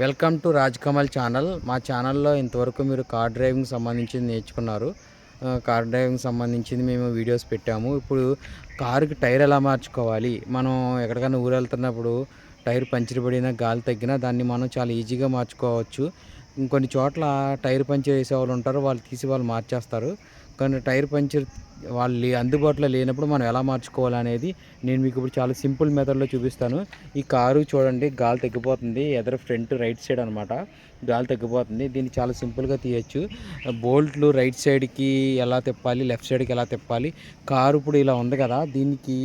Welcome to Raj Kamal channel మా ఛానల్లో ఇంతవరకు మీరు కార్ డ్రైవింగ్ సంబంధించింది నేర్చుకున్నారు. కార్ డ్రైవింగ్ సంబంధించింది మేము వీడియోస్ పెట్టాము. ఇప్పుడు కారుకి టైర్ ఎలా మార్చుకోవాలి? మనం ఎక్కడికైనా ఊరు వెళ్తున్నప్పుడు టైర్ పంచర్ పడినా గాలి తగ్గినా దాన్ని మనం చాలా ఈజీగా మార్చుకోవచ్చు. ఇంకొన్ని చోట్ల టైర్ పంచర్ వేసే వాళ్ళు ఉంటారు. వాళ్ళు తీసి వాళ్ళు మార్చేస్తారు. కానీ టైర్ పంచర్ వాళ్ళు అందుబాటులో లేనప్పుడు మనం ఎలా మార్చుకోవాలి అనేది నేను మీకు ఇప్పుడు చాలా సింపుల్ మెథడ్లో చూపిస్తాను. ఈ కారు చూడండి గాలి తగ్గిపోతుంది. ఎదర ఫ్రంట్ రైట్ సైడ్ అనమాట గాలి తగ్గిపోతుంది. దీన్ని చాలా సింపుల్గా తీయచ్చు. బోల్ట్లు రైట్ సైడ్కి ఎలా తిప్పాలి లెఫ్ట్ సైడ్కి ఎలా తిప్పాలి. కారు ఇప్పుడు ఇలా ఉంది కదా దీనికి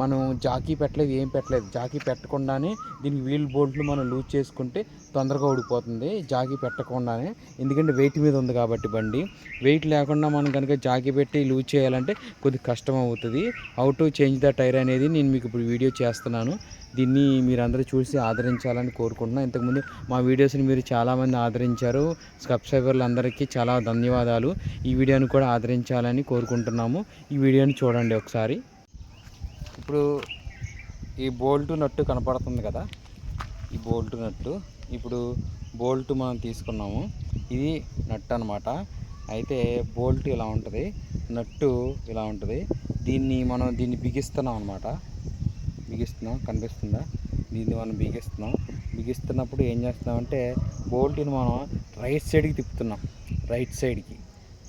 మనం జాకీ పెట్టలేదు ఏం పెట్టలేదు. జాకీ పెట్టకుండానే దీనికి వీల్ బోల్ట్లు మనం లూజ్ చేసుకుంటే తొందరగా ఊడిపోతుంది. జాకీ పెట్టకుండానే. ఎందుకంటే వెయిట్ మీద ఉంది కాబట్టి బండి. వెయిట్ లేకుండా మనం కనుక జాకీ పెట్టి లూజ్ చేయాలి చేయాలంటే కొద్ది కష్టం అవుతుంది how to change the tyre అనేది నేను మీకు ఇప్పుడు వీడియో చేస్తున్నాను. దీన్ని మీరందరూ చూసి ఆదరించాలని కోరుకుంటున్నాను ఇంతకుముందు మా వీడియోస్ని మీరు చాలామంది ఆదరించారు. సబ్స్క్రైబర్లు అందరికీ చాలా ధన్యవాదాలు. ఈ వీడియోని కూడా ఆదరించాలని కోరుకుంటున్నాము. ఈ వీడియోని చూడండి ఒకసారి. ఇప్పుడు ఈ బోల్ట్ నట్టు కనపడుతుంది కదా? ఈ బోల్ట్ నట్టు. ఇప్పుడు బోల్ట్ మనం తీసుకున్నాము. ఇది నట్టు అనమాట అయితే బోల్ట్ ఇలా ఉంటుంది నట్టు ఇలా ఉంటుంది. దీన్ని మనం దీన్ని బిగిస్తున్నాం అనమాట బిగిస్తున్నాం కనిపిస్తుందా? దీన్ని మనం బిగిస్తున్నాం. బిగిస్తున్నప్పుడు ఏం చేస్తున్నామంటే బోల్ట్ని మనం రైట్ సైడ్కి తిప్పుతున్నాం. రైట్ సైడ్కి.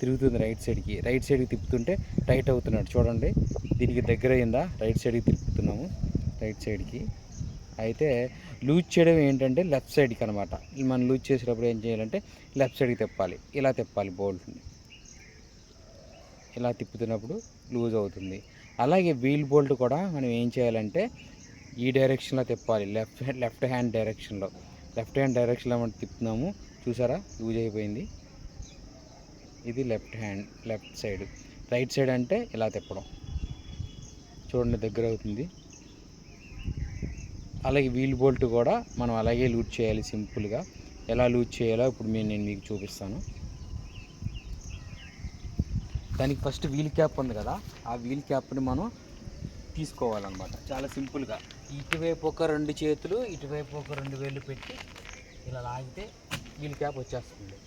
తిరుగుతుంది రైట్ సైడ్కి. రైట్ సైడ్కి తిప్పుతుంటే టైట్ అవుతున్నాడు. చూడండి దీనికి దగ్గర అయిందా రైట్ సైడ్కి తిప్పుతున్నాము. రైట్ సైడ్కి. అయితే లూజ్ చేయడం ఏంటంటే లెఫ్ట్ సైడ్కి అనమాట మనం లూజ్ చేసేటప్పుడు ఏం చేయాలంటే లెఫ్ట్ సైడ్కి తిప్పాలి. ఇలా తిప్పాలి బోల్ట్ని ఇలా తిప్పుతున్నప్పుడు లూజ్ అవుతుంది. అలాగే వీల్ బోల్ట్ కూడా మనం ఏం చేయాలంటే ఈ డైరెక్షన్లో తిప్పాలి. లెఫ్ట్ లెఫ్ట్ హ్యాండ్ డైరెక్షన్లో లెఫ్ట్ హ్యాండ్ డైరెక్షన్లో మనం తిప్పుతున్నాము. చూసారా? లూజ్ అయిపోయింది. ఇది left hand left side right side అంటే ఇలా తిప్పడం. చూడండి దగ్గర అవుతుంది. అలాగే వీల్ బోల్ట్ కూడా మనం అలాగే లూజ్ చేయాలి సింపుల్గా. ఎలా లూజ్ చేయాలో ఇప్పుడు నేను నేను మీకు చూపిస్తాను. దానికి ఫస్ట్ వీల్ క్యాప్ ఉంది కదా ఆ వీల్ క్యాప్ని మనం తీసుకోవాలన్నమాట. చాలా సింపుల్గా. ఇటువైపు ఒక రెండు చేతులు ఇటువైపు ఒక రెండు వేలు పెట్టి ఇలా లాగితే వీల్ క్యాప్ వచ్చేస్తుంది.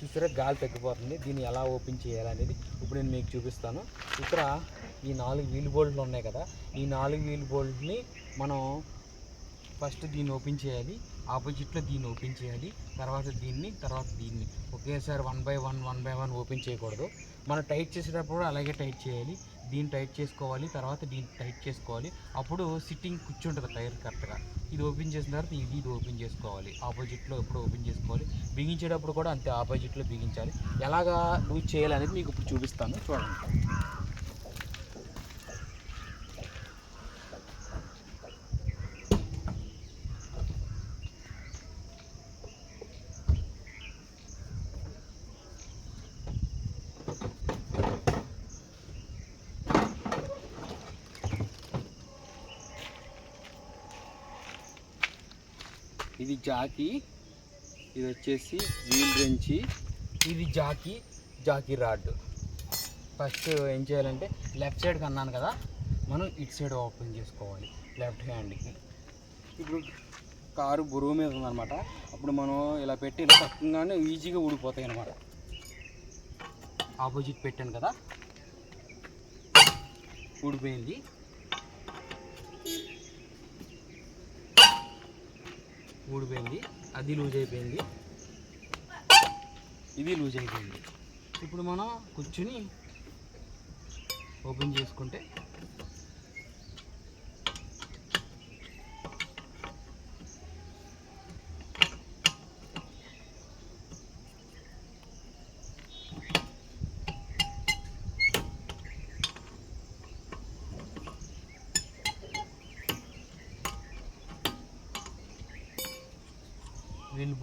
చూసారా గాలి తగ్గిపోతుంది. దీన్ని ఎలా ఓపెన్ చేయాలనేది ఇప్పుడు నేను మీకు చూపిస్తాను. ఇక్కడ ఈ నాలుగు వీల్ బోల్ట్లు ఉన్నాయి కదా ఈ నాలుగు వీల్ బోల్ట్ని మనం ఫస్ట్ దీన్ని ఓపెన్ చేయాలి. ఆపోజిట్లో దీన్ని ఓపెన్ చేయాలి. తర్వాత దీన్ని తర్వాత దీన్ని. ఒకేసారి one by one one by one open చేయకూడదు. మనం టైట్ చేసేటప్పుడు కూడా అలాగే టైట్ చేయాలి. దీన్ని టైట్ చేసుకోవాలి. తర్వాత దీన్ని టైట్ చేసుకోవాలి. అప్పుడు సిట్టింగ్ కూర్చుంటుంది టైర్ కరెక్ట్గా. ఇది ఓపెన్ చేసిన తర్వాత ఇది ఇది ఓపెన్ చేసుకోవాలి. ఆపోజిట్లో ఎప్పుడు ఓపెన్ చేసుకోవాలి. బిగించేటప్పుడు కూడా అంతే ఆపోజిట్లో బిగించాలి. ఎలాగా లూజ్ చేయాలి అనేది మీకు ఇప్పుడు చూపిస్తాను. చూడండి. జాకీ. ఇది వచ్చేసి వీల్ రెంచి ఇది జాకీ జాకీ రాడ్. ఫస్ట్ ఏం చేయాలంటే లెఫ్ట్ సైడ్కి అన్నాను కదా మనం ఇటు సైడ్ ఓపెన్ చేసుకోవాలి లెఫ్ట్ హ్యాండ్కి. ఇప్పుడు కారు బరువు మీద ఉందన్నమాట. అప్పుడు మనం ఇలా పెట్టి తక్కువగానే ఈజీగా ఊడిపోతాయి అన్నమాట. ఆపోజిట్ పెట్టాను కదా. ఊడిపోయింది. ఊడిపోయింది. అది లూజ్ అయిపోయింది. ఇది లూజ్ అయిపోయింది. ఇప్పుడు మనం కూర్చుని ఓపెన్ చేసుకుంటే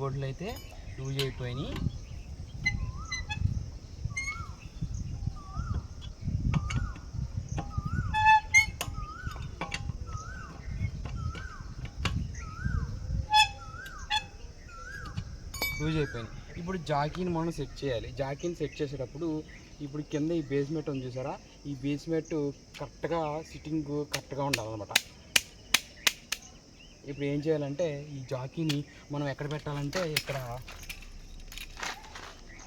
వీల్ అయితే లూజ్ అయిపోయినాయి. లూజ్ అయిపోయినాయి. ఇప్పుడు జాకీని మనం సెట్ చేయాలి. జాకీని సెట్ చేసేటప్పుడు ఇప్పుడు కింద ఈ బేస్మెంట్ ఉంది చూసారా? ఈ బేస్మెంట్ కరెక్ట్గా సిట్టింగ్ కరెక్ట్గా ఉండాలన్నమాట. ఇప్పుడు ఏం చేయాలంటే ఈ జాకీని మనం ఎక్కడ పెట్టాలంటే ఇక్కడ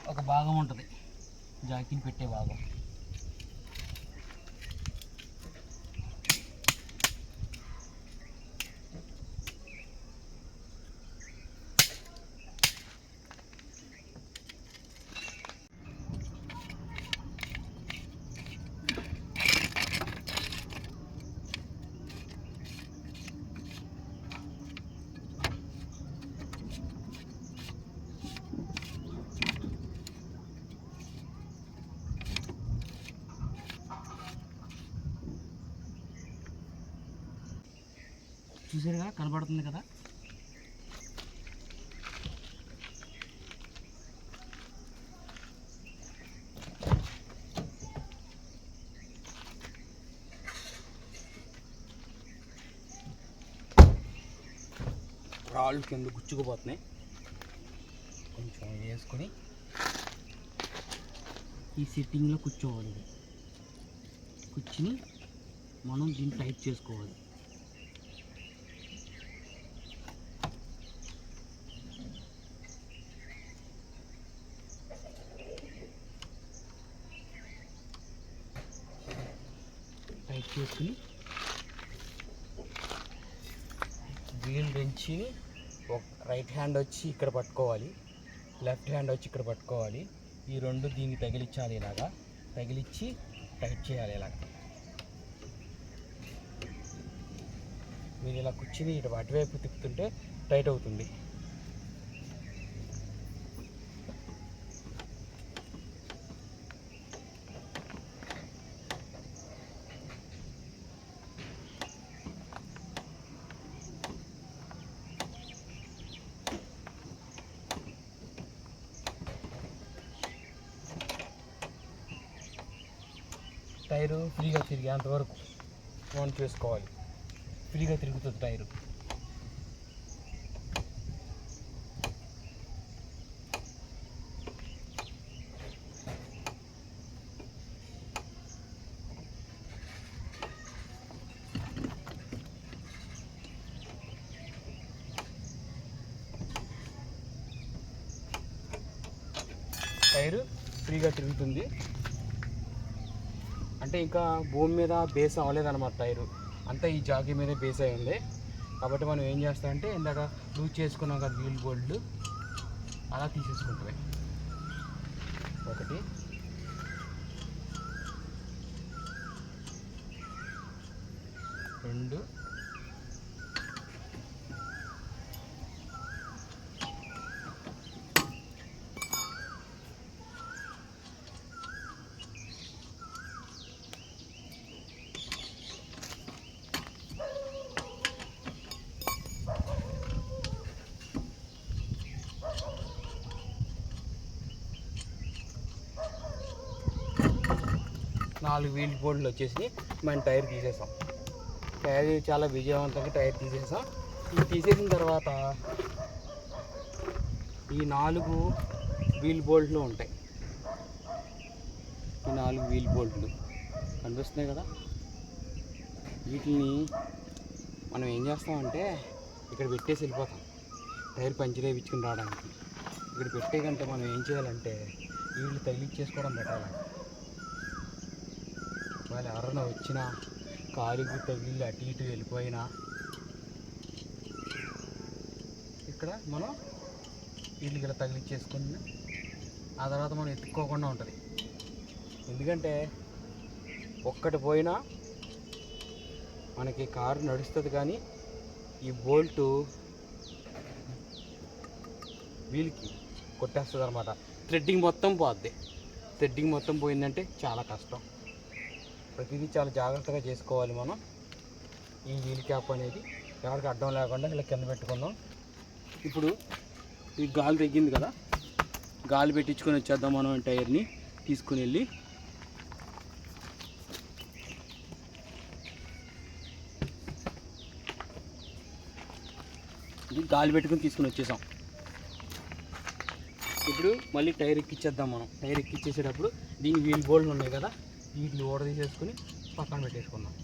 ఒక భాగం ఉంటుంది. జాకీని పెట్టే భాగం. చూసారుగా కనబడుతుంది కదా. రాళ్ళు కింద గుచ్చుకుపోతున్నాయి? కొంచెం వేసుకొని ఈ సిట్టింగ్లో కూర్చోవాలి. కూర్చుని మనం దీన్ని టైట్ చేసుకోవాలి. టైట్ వీల్ బెంచిని ఒక రైట్ హ్యాండ్ వచ్చి ఇక్కడ పట్టుకోవాలి. లెఫ్ట్ హ్యాండ్ వచ్చి ఇక్కడ పట్టుకోవాలి. ఈ రెండు దీన్ని తగిలించాలి ఇలాగా. తగిలిచ్చి టైట్ చేయాలి ఇలాగా. మీరు ఇలా కూర్చుని ఇటు అటువైపు తిప్పుతుంటే టైట్ అవుతుంది టైరు ఫ్రీగా తిరిగేంత వరకు ఫోన్ చేసుకోవాలి. ఫ్రీగా తిరుగుతుంది టైరు ఫ్రీగా తిరుగుతుంది అంటే ఇంకా భూమి మీద బేస్ అవ్వలేదన్నమాట టైరు. అంతా ఈ జాకీ మీద బేస్ అయి ఉంది కాబట్టి మనం ఏం చేస్తామంటే ఇందాక లూజ్ చేసుకున్నాం కదా వీల్ బోల్డ్ అలా తీసేసుకుంటాయి ఒకటి. రెండు. నాలుగు వీల్ బోల్డ్లు వచ్చేసి మనం టైర్ తీసేసాం. టైర్ చాలా విజయవంతంగా టైర్ తీసేసాం. ఇది తీసేసిన తర్వాత ఈ నాలుగు వీల్ బోల్ట్లు ఉంటాయి. ఈ నాలుగు వీల్ బోల్ట్లు కనిపిస్తున్నాయి కదా? వీటిని మనం ఏం చేస్తామంటే ఇక్కడ పెట్టేసి వెళ్ళిపోతాం. టైర్ పంచర్ వేయించుకుని రావడానికి. ఇక్కడ పెట్టే కంటే మనం ఏం చేయాలంటే వీళ్ళు తగిలిచ్చేసుకోవడం పెట్టాలి వాళ్ళు ఎవరైనా వచ్చినా కాలుకి తగిలి అటు ఇటు వెళ్ళిపోయినా. ఇక్కడ మనం వీళ్ళకి ఇలా తగిలిచ్చేసుకుని ఆ తర్వాత మనం ఎత్తుక్కోకుండా ఉంటుంది. ఎందుకంటే ఒక్కటి పోయినా మనకి కారు నడుస్తుంది కానీ ఈ బోల్టు వీల్కి కొట్టేస్తుంది అనమాట థ్రెడ్డింగ్ మొత్తం పోద్ది. థ్రెడ్డింగ్ మొత్తం పోయిందంటే చాలా కష్టం. ప్రతిదీ చాలా జాగ్రత్తగా చేసుకోవాలి మనం. ఈ వీల్ క్యాప్ అనేది ఎవరికి అడ్డం లేకుండా ఇలా కింద పెట్టుకుందాం. ఇప్పుడు ఈ గాలి తగ్గింది కదా గాలి పెట్టించుకొని వచ్చేద్దాం మనం టైర్ని తీసుకుని వెళ్ళి. ఇది గాలి పెట్టుకుని తీసుకుని వచ్చేసాం. ఇప్పుడు మళ్ళీ టైర్ ఎక్కిచ్చేద్దాం మనం. టైర్ ఎక్కిచ్చేసేటప్పుడు దీని వీల్ బోల్డ్ ఉన్నాయి కదా వీటిని ఓడ తీసేసుకుని పక్కన పెట్టేసుకుందాం.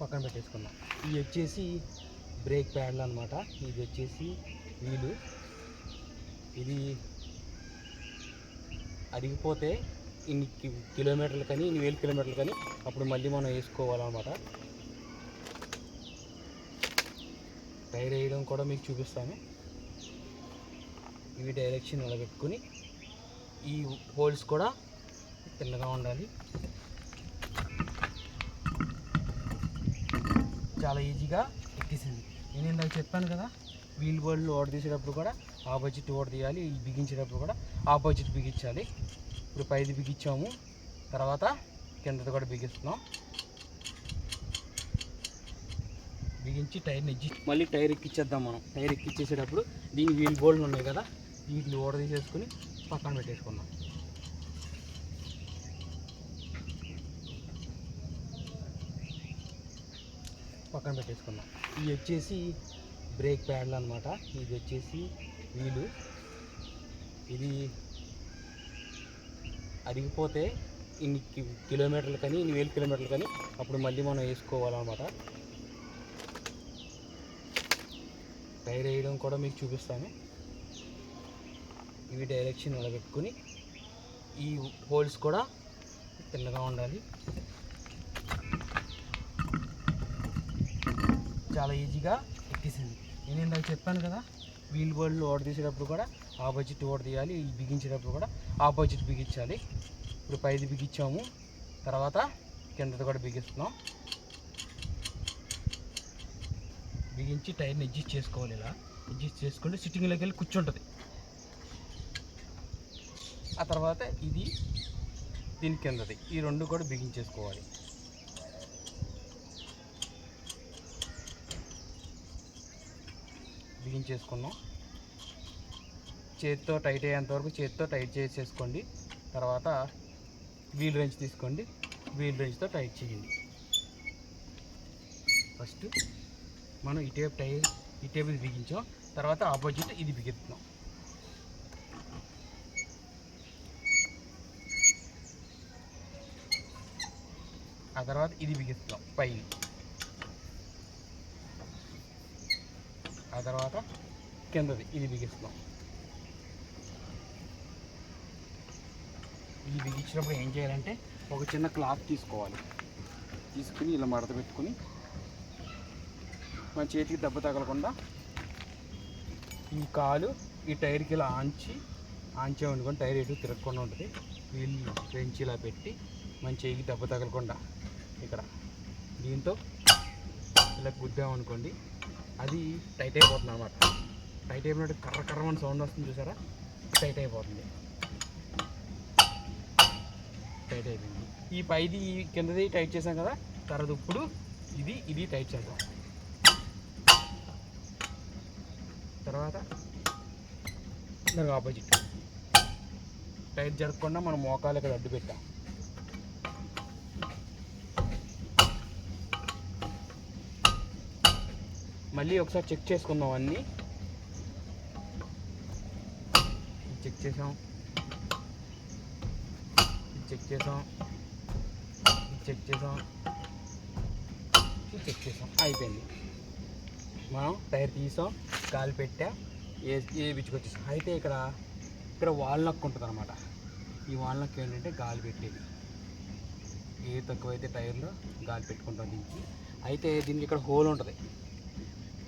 పక్కన పెట్టేసుకుందాం. ఇవి వచ్చేసి బ్రేక్ ప్యాడ్లు అనమాట ఇది వచ్చేసి వీలు. ఇది అరిగిపోతే ఇన్ని కిలోమీటర్లు కానీ ఇన్ని వేలు కిలోమీటర్లు కానీ అప్పుడు మళ్ళీ మనం వేసుకోవాలన్నమాట. టైర్ వేయడం కూడా మీకు చూపిస్తాను. ఇవి డైరెక్షన్ నిలబెట్టుకుని ఈ హోల్స్ కూడా తిన్నగా ఉండాలి. చాలా ఈజీగా ఎక్కేసింది. నేను ఇందాక చెప్పాను కదా వీల్ బోర్డులు ఓడ తీసేటప్పుడు కూడా ఆపోజిట్ ఓడ తీయాలి బిగించేటప్పుడు కూడా ఆపోజిట్ బిగించాలి. ఇప్పుడు పైది బిగించాము తర్వాత కిందది కూడా బిగిస్తున్నాం. బిగించి టైర్ని ఎక్కి మళ్ళీ టైర్ ఎక్కిచ్చేద్దాం మనం. టైర్ ఎక్కిచ్చేసేటప్పుడు దీని వీల్ బోల్డ్లు ఉన్నాయి కదా వీటిని ఓడ తీసేసుకుని పక్కన పెట్టేసుకుందాం. పక్కన పెట్టేసుకుందాం. ఇవి వచ్చేసి బ్రేక్ ప్యాడ్లు అనమాట ఇది వచ్చేసి వీలు. ఇది అరిగిపోతే ఇన్ని కిలోమీటర్లు కానీ ఇన్ని వేలు కిలోమీటర్లు కానీ అప్పుడు మళ్ళీ మనం వేసుకోవాలన్నమాట. టైర్ వేయడం కూడా మీకు చూపిస్తాను. ఇవి డైరెక్షన్ నిలబెట్టుకుని ఈ హోల్స్ కూడా తిన్నగా ఉండాలి. చాలా ఈజీగా ఎక్కేసింది. నేను ఇందాక చెప్పాను కదా వీల్ బోర్డులు ఓడ తీసేటప్పుడు కూడా ఆపోజిట్ ఓడ తీయాలి ఈ బిగించేటప్పుడు కూడా ఆపోజిట్ బిగించాలి. ఇప్పుడు పైది బిగించాము తర్వాత కిందది కూడా బిగిస్తున్నాం. బిగించి టైర్ని అడ్జస్ట్ చేసుకోవాలి ఇలా. అడ్జస్ట్ చేసుకుంటే సిట్టింగ్లోకి వెళ్ళి కూర్చుంటుంది. ఆ తర్వాత ఇది దీని కిందది. ఈ రెండు కూడా బిగించేసుకోవాలి బిగించేసుకున్నాం చేతితో టైట్ అయ్యేంత వరకు చేతితో టైట్ చేసేసుకోండి. తర్వాత వీల్ రెంచ్ తీసుకోండి. వీల్ రెంచ్తో టైట్ చేయండి. ఫస్ట్ మనం ఈ టేప్ టై ఈ ఇది బిగించాం. తర్వాత ఆపోజిట్ ఇది బిగిస్తున్నాం తర్వాత ఇది బిగిస్తాం పైన ఆ తర్వాత కిందది ఇది బిగిస్తాం. ఇది బిగించినప్పుడు ఏం చేయాలంటే ఒక చిన్న క్లాత్ తీసుకోవాలి. తీసుకుని ఇలా మడత పెట్టుకుని మన చేతికి దెబ్బ తగలకుండా ఈ కాలు ఈ టైర్కి ఇలా ఆంచి ఆంచామనుకోండి టైర్ ఎటు తిరగకుండా ఉంటుంది. వీళ్ళు పెంచి ఇలా పెట్టి మన చేయికి దెబ్బ తగలకుండా. ఇక్కడ. దీంతో ఇలా గుద్దామనుకోండి అది టైట్ అయిపోతుంది అనమాట టైట్ అయిపోయినట్టు కర్ర కర్ర అని సౌండ్ వస్తుంది చూసారా? టైట్ అయిపోతుంది. టైట్ అయిపోయింది. ఈ పైది ఈ కిందది టైట్ చేసాం కదా? తర్వాత ఇప్పుడు ఇది ఇది టైట్ చేద్దాం. తర్వాత దానికి ఆపోజిట్ టైట్ జరగకుండా మనం మోకాలు ఇక్కడ అడ్డు పెట్టాం. మళ్ళీ ఒకసారి చెక్ చేసుకుందాం అన్నీ. చెక్ చేసాం. చెక్ చేసాం. చెక్ చేసాం. చెక్ చేసాం. అయిపోయింది. మనం టైర్ తీసాం గాలి పెట్టా ఏ ఏ బిచ్చుకొచ్చేసాం అయితే ఇక్కడ ఇక్కడ వాల్ నక్ ఉంటుంది అనమాట ఈ వాల్నక్ ఏంటంటే గాలి పెట్టేది. ఏ తక్కువైతే టైర్లో గాలి పెట్టుకుంటాం దీనికి. అయితే దీనికి ఇక్కడ హోల్ ఉంటుంది.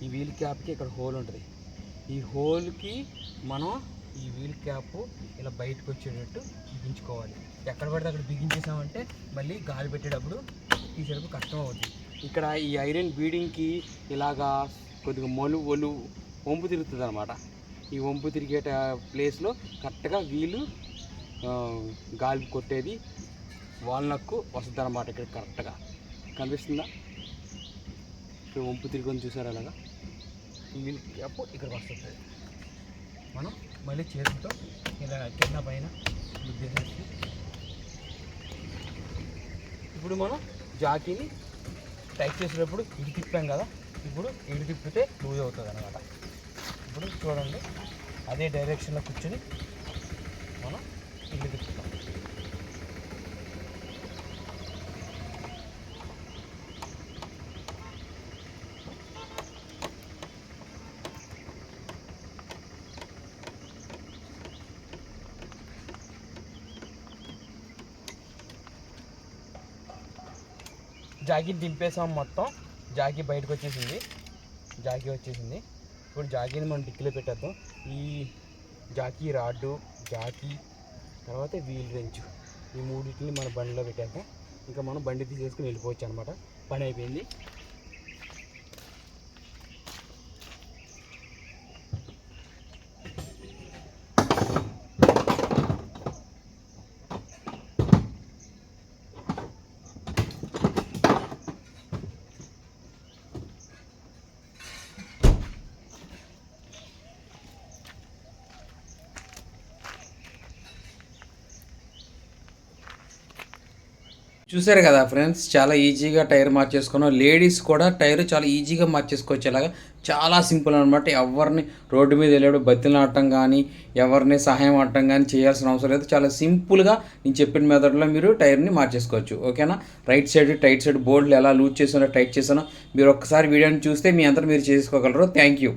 ఈ వీల్ క్యాప్కి ఇక్కడ హోల్ ఉంటుంది. ఈ హోల్కి మనం ఈ వీల్ క్యాప్ ఇలా బయటకు వచ్చేటట్టు బిగించుకోవాలి. ఎక్కడ పడితే అక్కడ బిగించేసామంటే మళ్ళీ గాలి పెట్టేటప్పుడు తీసేటప్పుడు కష్టం అవుతుంది. ఇక్కడ ఈ ఐరన్ బీడింగ్కి ఇలాగా కొద్దిగా మొలు ఒలు వంపు తిరుగుతుంది అనమాట ఈ వంపు తిరిగే ప్లేస్లో కరెక్ట్గా వీలు గాలి కొట్టేది వాల్నక్కు వస్తుంది అనమాట ఇక్కడ కరెక్ట్గా. కనిపిస్తుందా? ఇక్కడ వంపు తిరిగి చూసారు అలాగా? ఈ వీల్ ఇక్కడ వస్తుంది. మనం మళ్ళీ చేతితో ఇలా కింద పైన గుద్దేసేసి ఇప్పుడు మనం జాకీని టైట్ చేసేటప్పుడు ఇటు తిప్పాం కదా ఇప్పుడు ఇటు తిప్పితే లూజ్ అవుతుంది అనమాట ఇప్పుడు చూడండి అదే డైరెక్షన్లో కూర్చొని మనం ఇటు తిప్పుతాం. జాకి దింపేసాం మొత్తం. జాకీ బయటకు వచ్చేసింది. జాకీ వచ్చేసింది. ఇప్పుడు జాకీని మనం డిక్కిలో పెట్టేద్దాం. ఈ జాకీ రాడ్డు జాకీ తర్వాత వీల్ రెంచు ఈ మూడింటిని మన బండిలో పెట్టేద్దాం. ఇంకా మనం బండి తీసేసుకుని వెళ్ళిపోవచ్చు అనమాట పని అయిపోయింది. చూసారు కదా ఫ్రెండ్స్ చాలా ఈజీగా టైర్ మార్చేసుకున్నాం. లేడీస్ కూడా టైర్ చాలా ఈజీగా మార్చేసుకొచ్చేలాగా చాలా సింపుల్ అనమాట ఎవరిని రోడ్డు మీద వెళ్ళాడు బతిలాడటం కానీ ఎవరిని సహాయం ఆడటం కానీ చేయాల్సిన అవసరం లేదు. చాలా సింపుల్గా నేను చెప్పిన మెథడ్లో మీరు టైర్ని మార్చేసుకోవచ్చు. ఓకేనా? రైట్ సైడ్ టైట్ సైడ్ బోర్డులు ఎలా లూజ్ చేసానో టైట్ చేసానో మీరు ఒక్కసారి వీడియోని చూస్తే మీ అంతా మీరు చేసుకోగలరు. Thank you.